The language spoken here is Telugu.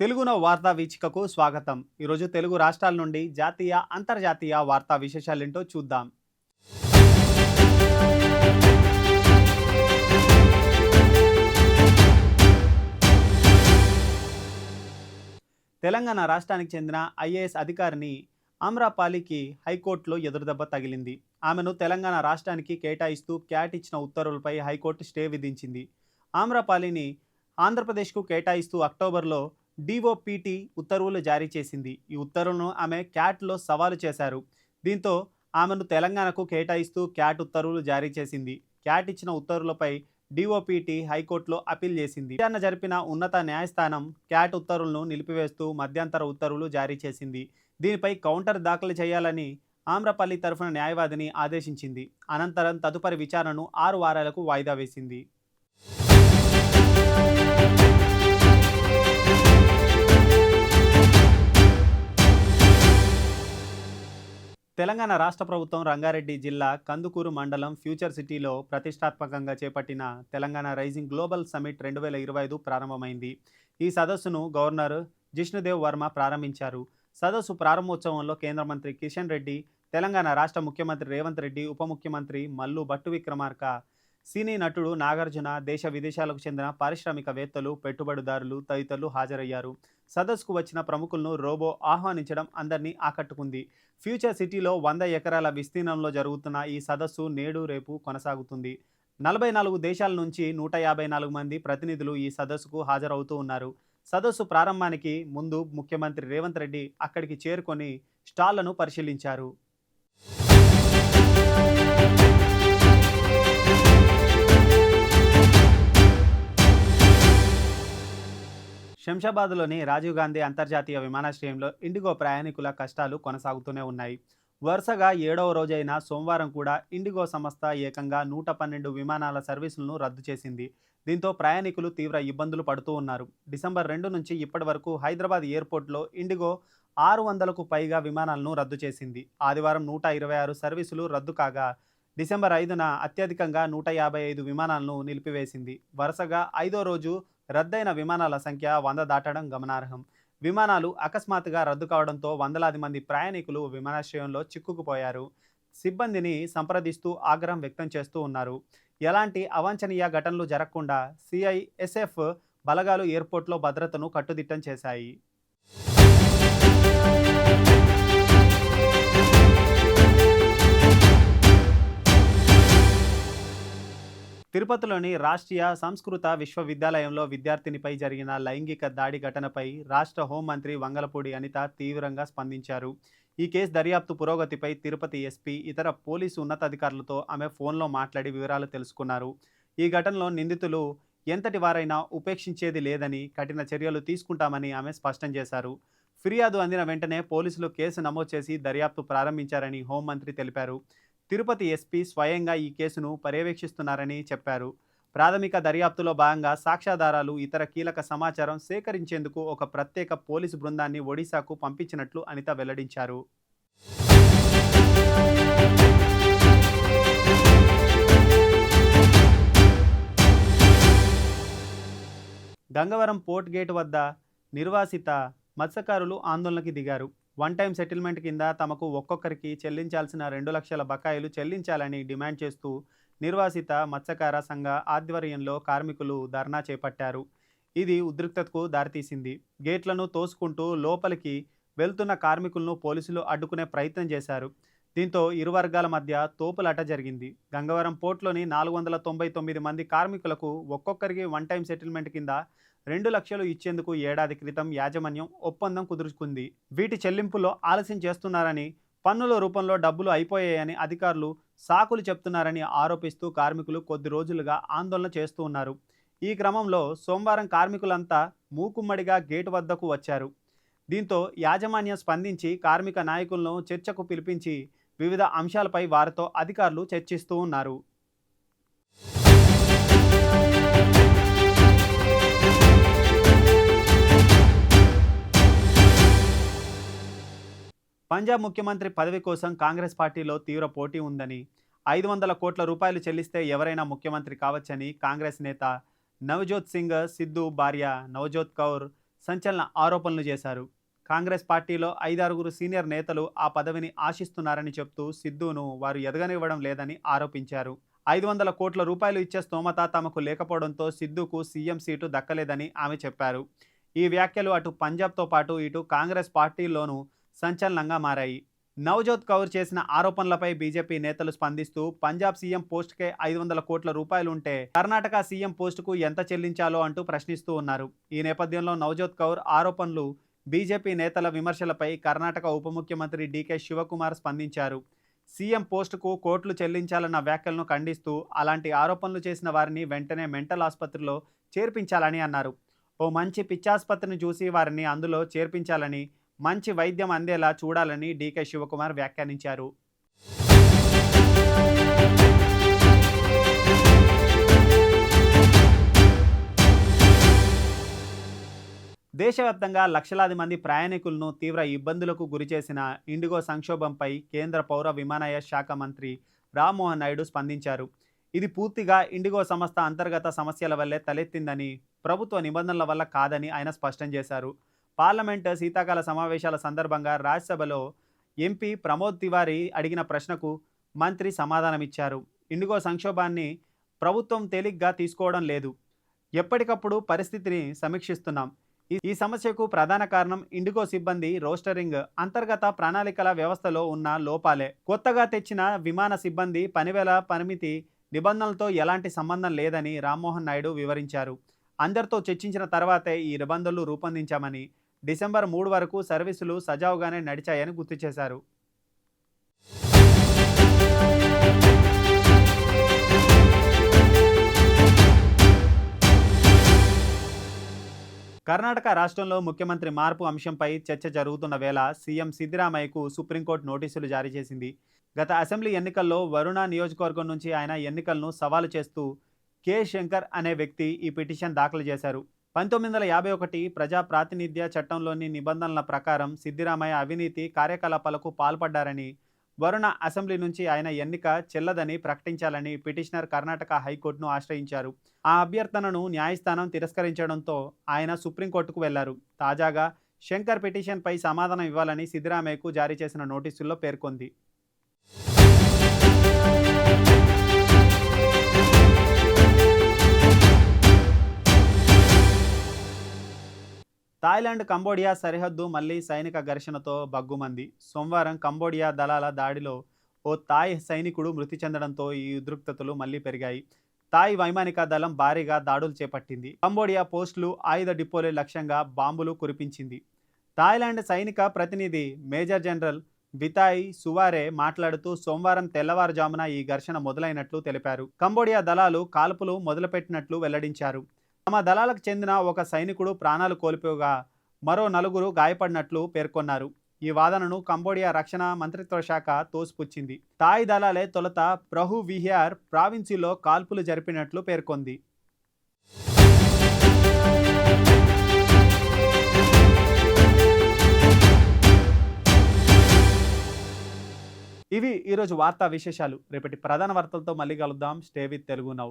తెలుగున వార్తా వీచికకు స్వాగతం. ఈరోజు తెలుగు రాష్ట్రాల నుండి జాతీయ అంతర్జాతీయ వార్తా విశేషాలేంటో చూద్దాం. తెలంగాణ రాష్ట్రానికి చెందిన ఐఏఎస్ అధికారిని ఆమ్రాపాలికి హైకోర్టులో ఎదురుదెబ్బ తగిలింది. ఆమెను తెలంగాణ రాష్ట్రానికి కేటాయిస్తూ క్యాట్ ఇచ్చిన ఉత్తర్వులపై హైకోర్టు స్టే విధించింది. ఆమ్రపాలిని ఆంధ్రప్రదేశ్కు కేటాయిస్తూ అక్టోబర్లో డిఓపిటి ఉత్తర్వులు జారీ చేసింది. ఈ ఉత్తర్వులను ఆమె క్యాట్లో సవాలు చేశారు. దీంతో ఆమెను తెలంగాణకు కేటాయిస్తూ క్యాట్ ఉత్తర్వులు జారీ చేసింది. క్యాట్ ఇచ్చిన ఉత్తర్వులపై డిఓపిటి హైకోర్టులో అప్పీల్ చేసింది. విచారణ జరిపిన ఉన్నత న్యాయస్థానం క్యాట్ ఉత్తర్వులను నిలిపివేస్తూ మధ్యంతర ఉత్తర్వులు జారీ చేసింది. దీనిపై కౌంటర్ దాఖలు చేయాలని ఆమ్రపల్లి తరఫున న్యాయవాదిని ఆదేశించింది. అనంతరం తదుపరి విచారణను ఆరు వారాలకు వాయిదా వేసింది. తెలంగాణ రాష్ట్ర ప్రభుత్వం రంగారెడ్డి జిల్లా కందుకూరు మండలం ఫ్యూచర్ సిటీలో ప్రతిష్టాత్మకంగా చేపట్టిన తెలంగాణ రైజింగ్ గ్లోబల్ సమిట్ రెండు వేల ఇరవై ఐదు ప్రారంభమైంది. ఈ సదస్సును గవర్నర్ జిష్ణుదేవ్ వర్మ ప్రారంభించారు. సదస్సు ప్రారంభోత్సవంలో కేంద్ర మంత్రి కిషన్ రెడ్డి తెలంగాణ రాష్ట్ర ముఖ్యమంత్రి రేవంత్ రెడ్డి ఉప ముఖ్యమంత్రి మల్లు భట్టు విక్రమార్క సినీ నటుడు నాగార్జున దేశ విదేశాలకు చెందిన పారిశ్రామికవేత్తలు పెట్టుబడిదారులు తదితరులు హాజరయ్యారు. సదస్సుకు వచ్చిన ప్రముఖులను రోబో ఆహ్వానించడం అందరినీ ఆకట్టుకుంది. ఫ్యూచర్ సిటీలో వంద ఎకరాల విస్తీర్ణంలో జరుగుతున్న ఈ సదస్సు నేడు రేపు కొనసాగుతుంది. నలభై నాలుగు దేశాల నుంచి నూట యాభై నాలుగు మంది ప్రతినిధులు ఈ సదస్సుకు హాజరవుతూ ఉన్నారు. సదస్సు ప్రారంభానికి ముందు ముఖ్యమంత్రి రేవంత్ రెడ్డి అక్కడికి చేరుకొని స్టాళ్ళను పరిశీలించారు. శంషాబాద్లోని రాజీవ్ గాంధీ అంతర్జాతీయ విమానాశ్రయంలో ఇండిగో ప్రయాణికుల కష్టాలు కొనసాగుతూనే ఉన్నాయి. వరుసగా ఏడవ రోజైన సోమవారం కూడా ఇండిగో సంస్థ ఏకంగా నూట పన్నెండు విమానాల సర్వీసులను రద్దు చేసింది. దీంతో ప్రయాణికులు తీవ్ర ఇబ్బందులు పడుతూ ఉన్నారు. డిసెంబర్ రెండు నుంచి ఇప్పటి వరకు హైదరాబాద్ ఎయిర్పోర్ట్లో ఇండిగో ఆరు వందలకు పైగా విమానాలను రద్దు చేసింది. ఆదివారం నూట ఇరవై ఆరు సర్వీసులు రద్దు కాగా డిసెంబర్ ఐదున అత్యధికంగా నూట యాభై ఐదు విమానాలను నిలిపివేసింది. వరుసగా ఐదో రోజు రద్దయిన విమానాల సంఖ్య వంద దాటడం గమనార్హం. విమానాలు అకస్మాత్తుగా రద్దు కావడంతో వందలాది మంది ప్రయాణికులు విమానాశ్రయంలో చిక్కుకుపోయారు. సిబ్బందిని సంప్రదిస్తూ ఆగ్రహం వ్యక్తం చేస్తూ ఉన్నారు. ఎలాంటి అవాంఛనీయ ఘటనలు జరగకుండా సిఐఎస్ఎఫ్ బలగాలు ఎయిర్పోర్ట్లో భద్రతను కట్టుదిట్టం చేశాయి. తిరుపతిలోని రాష్ట్రీయ సంస్కృత విశ్వవిద్యాలయంలో విద్యార్థినిపై జరిగిన లైంగిక దాడి ఘటనపై రాష్ట్ర హోంమంత్రి వంగలపూడి అనిత తీవ్రంగా స్పందించారు. ఈ కేసు దర్యాప్తు పురోగతిపై తిరుపతి ఎస్పీ ఇతర పోలీసు ఉన్నతాధికారులతో ఆమె ఫోన్లో మాట్లాడి వివరాలు తెలుసుకున్నారు. ఈ ఘటనలో నిందితులు ఎంతటి వారైనా ఉపేక్షించేది లేదని కఠిన చర్యలు తీసుకుంటామని ఆమె స్పష్టం చేశారు. ఫిర్యాదు అందిన వెంటనే పోలీసులు కేసు నమోదు చేసి దర్యాప్తు ప్రారంభించారని హోంమంత్రి తెలిపారు. తిరుపతి ఎస్పీ స్వయంగా ఈ కేసును పర్యవేక్షిస్తున్నారని చెప్పారు. ప్రాథమిక దర్యాప్తులో భాగంగా సాక్ష్యాధారాలు ఇతర కీలక సమాచారం సేకరించేందుకు ఒక ప్రత్యేక పోలీసు బృందాన్ని ఒడిశాకు పంపించినట్లు అనిత వెల్లడించారు. గంగవరం పోర్ట్ గేట్ వద్ద నిర్వాసిత మత్స్యకారులు ఆందోళనకి దిగారు. వన్ టైం సెటిల్మెంట్ కింద తమకు ఒక్కొక్కరికి చెల్లించాల్సిన రెండు లక్షల బకాయిలు చెల్లించాలని డిమాండ్ చేస్తూ నిర్వాసిత మత్స్యకార సంఘ ఆధ్వర్యంలో కార్మికులు ధర్నా చేపట్టారు. ఇది ఉద్రిక్తతకు దారితీసింది. గేట్లను తోసుకుంటూ లోపలికి వెళ్తున్న కార్మికులను పోలీసులు అడ్డుకునే ప్రయత్నం చేశారు. దీంతో ఇరు వర్గాల మధ్య తోపులాట జరిగింది. గంగవరం పోర్ట్లోని నాలుగు వందల తొంభై తొమ్మిది మంది కార్మికులకు ఒక్కొక్కరికి వన్ టైం సెటిల్మెంట్ కింద రెండు లక్షలు ఇచ్చేందుకు ఏడాది క్రితం యాజమాన్యం ఒప్పందం కుదుర్చుకుంది. వీటి చెల్లింపులో ఆలస్యం చేస్తున్నారని పన్నుల రూపంలో డబ్బులు అయిపోయాయని అధికారులు సాకులు చెప్తున్నారని ఆరోపిస్తూ కార్మికులు కొద్ది రోజులుగా ఆందోళన చేస్తూ ఉన్నారు. ఈ క్రమంలో సోమవారం కార్మికులంతా మూకుమ్మడిగా గేటు వద్దకు వచ్చారు. దీంతో యాజమాన్యం స్పందించి కార్మిక నాయకులను చర్చకు పిలిపించి వివిధ అంశాలపై వారితో అధికారులు చర్చిస్తూ ఉన్నారు. పంజాబ్ ముఖ్యమంత్రి పదవి కోసం కాంగ్రెస్ పార్టీలో తీవ్ర పోటీ ఉందని ఐదు వందల కోట్ల రూపాయలు చెల్లిస్తే ఎవరైనా ముఖ్యమంత్రి కావచ్చని కాంగ్రెస్ నేత నవజోత్ సింగ్ సిద్ధు భార్య నవజోత్ కౌర్ సంచలన ఆరోపణలు చేశారు. కాంగ్రెస్ పార్టీలో ఐదారుగురు సీనియర్ నేతలు ఆ పదవిని ఆశిస్తున్నారని చెప్తూ సిద్ధును వారు ఎదగనివ్వడం లేదని ఆరోపించారు. ఐదు వందల కోట్ల రూపాయలు ఇచ్చే స్తోమత తమకు లేకపోవడంతో సిద్ధుకు సీఎం సీటు దక్కలేదని ఆమె చెప్పారు. ఈ వ్యాఖ్యలు అటు పంజాబ్తో పాటు ఇటు కాంగ్రెస్ పార్టీలోనూ సంచలనంగా మారాయి. నవజోత్ కౌర్ చేసిన ఆరోపణలపై బీజేపీ నేతలు స్పందిస్తూ పంజాబ్ సీఎం పోస్ట్కే ఐదు వందల కోట్ల రూపాయలు ఉంటే కర్ణాటక సీఎం పోస్టుకు ఎంత చెల్లించాలో అంటూ ప్రశ్నిస్తూ ఉన్నారు. ఈ నేపథ్యంలో నవజోత్ కౌర్ ఆరోపణలు బీజేపీ నేతల విమర్శలపై కర్ణాటక ఉప ముఖ్యమంత్రి డీకే శివకుమార్ స్పందించారు. సీఎం పోస్టుకు కోట్లు చెల్లించాలన్న వ్యాఖ్యలను ఖండిస్తూ అలాంటి ఆరోపణలు చేసిన వారిని వెంటనే మెంటల్ ఆసుపత్రిలో చేర్పించాలని అన్నారు. ఓ మంచి పిచ్చాసుపత్రిని చూసి వారిని అందులో చేర్పించాలని మంచి వైద్యం అందేలా చూడాలని డీకే శివకుమార్ వ్యాఖ్యానించారు. దేశవ్యాప్తంగా లక్షలాది మంది ప్రయాణికులను తీవ్ర ఇబ్బందులకు గురిచేసిన ఇండిగో సంక్షోభంపై కేంద్ర పౌర విమానయాన శాఖ మంత్రి రామ్మోహన్ నాయుడు స్పందించారు. ఇది పూర్తిగా ఇండిగో సంస్థ అంతర్గత సమస్యల వల్లే తలెత్తిందని ప్రభుత్వ నిబంధనల వల్ల కాదని ఆయన స్పష్టం చేశారు. పార్లమెంట్ శీతాకాల సమావేశాల సందర్భంగా రాజ్యసభలో ఎంపీ ప్రమోద్ తివారీ అడిగిన ప్రశ్నకు మంత్రి సమాధానమిచ్చారు. ఇండిగో సంక్షోభాన్ని ప్రభుత్వం తేలిగ్గా తీసుకోవడం లేదు. ఎప్పటికప్పుడు పరిస్థితిని సమీక్షిస్తున్నాం. ఈ- ఈ సమస్యకు ప్రధాన కారణం ఇండిగో సిబ్బంది రోస్టరింగ్ అంతర్గత ప్రణాళికల వ్యవస్థలో ఉన్న లోపాలే. కొత్తగా తెచ్చిన విమాన సిబ్బంది పనివేల పరిమితి నిబంధనలతో ఎలాంటి సంబంధం లేదని రామ్మోహన్ నాయుడు వివరించారు. అందరితో చర్చించిన తర్వాతే ఈ నిబంధనలు రూపొందించామని డిసెంబర్ మూడు వరకు సర్వీసులు సజావుగానే నడిచాయని గుర్తు చేశారు. కర్ణాటక రాష్ట్రంలో ముఖ్యమంత్రి మార్పు అంశంపై చర్చ జరుగుతున్న వేళ సీఎం సిద్దిరామయ్యకు సుప్రీంకోర్టు నోటీసులు జారీ చేసింది. గత అసెంబ్లీ ఎన్నికల్లో వరుణ నియోజకవర్గం నుంచి ఆయన ఎన్నికలను సవాలు చేస్తూ కె శంకర్ అనే వ్యక్తి ఈ పిటిషన్ దాఖలు చేశారు. పంతొమ్మిది వందల యాభై ఒకటి ప్రజా ప్రాతినిధ్య చట్టంలోని నిబంధనల ప్రకారం సిద్దిరామయ్య అవినీతి కార్యకలాపాలకు పాల్పడ్డారని వరుణ అసెంబ్లీ నుంచి ఆయన ఎన్నిక చెల్లదని ప్రకటించాలని పిటిషనర్ కర్ణాటక హైకోర్టును ఆశ్రయించారు. ఆ అభ్యర్థనను న్యాయస్థానం తిరస్కరించడంతో ఆయన సుప్రీంకోర్టుకు వెళ్ళారు. తాజాగా శంకర్ పిటిషన్పై సమాధానం ఇవ్వాలని సిద్దిరామయ్యకు జారీ చేసిన నోటీసుల్లో పేర్కొంది. థాయిలాండ్ కంబోడియా సరిహద్దు మళ్ళీ సైనిక ఘర్షణతో బగ్గుమంది సోమవారం కంబోడియా దళాల దాడిలో ఓ థాయ్ సైనికుడు మృతి చెందడంతో ఈ ఉద్రిక్తతలు మళ్ళీ పెరిగాయి. థాయ్ వైమానిక దళం భారీగా దాడులు చేపట్టింది. కంబోడియా పోస్టులు ఆయుధ డిపోలే లక్ష్యంగా బాంబులు కురిపించింది. థాయిలాండ్ సైనిక ప్రతినిధి మేజర్ జనరల్ వితాయ్ సువారే మాట్లాడుతూ సోమవారం తెల్లవారుజామున ఈ ఘర్షణ మొదలైనట్లు తెలిపారు. కంబోడియా దళాలు కాల్పులు మొదలుపెట్టినట్లు వెల్లడించారు. తమ దళాలకు చెందిన ఒక సైనికుడు ప్రాణాలు కోల్పోగా మరో నలుగురు గాయపడినట్లు పేర్కొన్నారు. ఈ వాదనను కంబోడియా రక్షణ మంత్రిత్వ శాఖ తోసిపుచ్చింది. థాయ్ దళాలే తొలుత ప్రహు విహార్ ప్రావిన్సీలో కాల్పులు జరిపినట్లు పేర్కొంది. ఇవి ఈరోజు వార్తా విశేషాలు. రేపటి ప్రధాన వార్తలతో మళ్ళీ కలుద్దాం. Stay with Telugu now.